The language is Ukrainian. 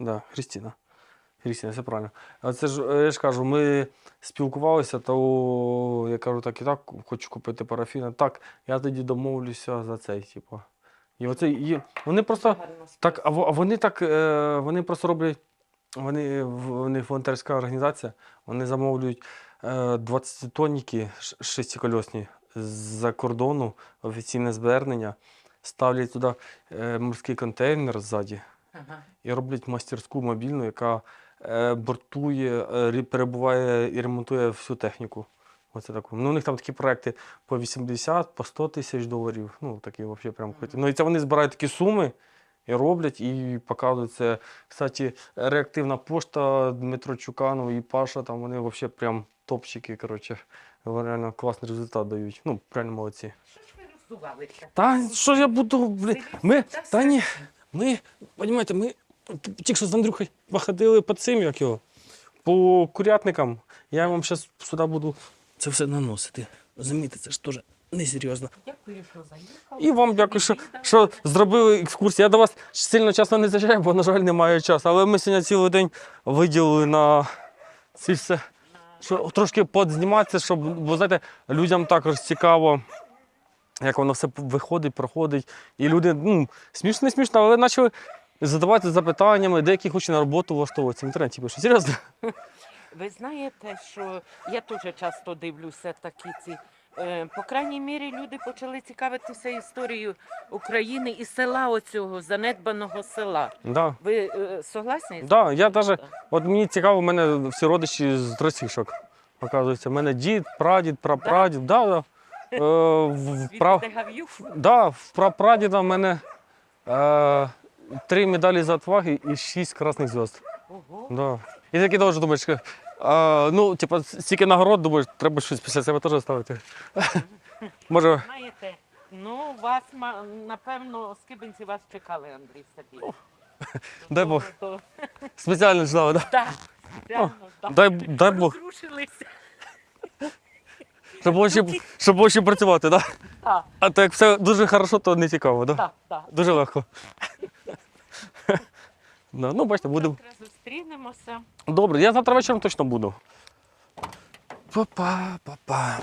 Да, Христина. Христина, все правильно. А це ж, е, я ж кажу, ми спілкувалися, то я кажу, так і так, хочу купити парафіна. Так, я тоді домовлюся за цей, типу. І оце, і вони просто. Так, а, вони так, е, вони просто роблять, вони, вони волонтерська організація, вони замовлюють е, 20 тонніки ш- шестикольосні з-за кордону, офіційне звернення, ставлять туди е, морський контейнер ззаді Ага. і роблять мастерську мобільну, яка е, бортує, е, перебуває і ремонтує всю техніку. Оце таку. Ну, у них там такі проекти по 80, по 100 тисяч доларів. Ну, такі взагалі прям круті. Ну і це вони збирають такі суми і роблять, і показують це. Кстати, реактивна пошта Дмитро Чуканов і Паша, там вони взагалі прям топчики, коротше. Вони Реально класний результат дають. Ну, реально молодці. Що ж ви роздувалися? Та що ж я буду, блін. Ми, та ні, ми, розумієте, ми тільки що з Андрюхою походили по цим, як його, по курятникам. Я вам зараз сюди буду це все наносити. Розумієте, це ж теж несерйозно. Дякую, що заїхали. І вам дякую, що, що зробили екскурсію. Я до вас сильно часто не заїжджаю, бо, на жаль, немає часу. Але ми сьогодні цілий день виділили на ці все. Що, трошки подзніматися, щоб, бо знаєте, людям також цікаво, як воно все виходить, проходить. І люди, ну, смішно, не смішно, але почали задавати запитаннями, деякі хочуть на роботу влаштовуватися в інтернеті. пишуть. Серйозно? Ви знаєте, що я теж часто дивлюся такі ці. е, По крайній мірі люди почали цікавитися історією України і села оцього занедбаного села. Да. Ви е, согласні? Да, я даже, от мені цікаво, у мене всі родичі з тросішок. Оказується, у мене дід, прадід, прапрадід. Да, да. Е, в, прав, да, в прапрадіда в мене е, три медалі за отваги і шість красних зв'язок. Ого. Да. І таки теж думаєш, е, ну, типа, стільки нагород, думаєш, треба щось після себе теж ставити. Може, Знаєте, ну вас напевно скибинці вас чекали, Андрій Сергійович. дай Бог, То- спеціально ждав, да? Так. дай, дай Бог, Розрушилися. Щоб ще, щоб ще працювати, да? Так, А то як все дуже хорошо, то не цікаво, да? так, так. Дуже легко. Да, ну, бачите, будемо. Завтра зустрінемося. Добре, я завтра вечором точно буду. Па-па, па-па.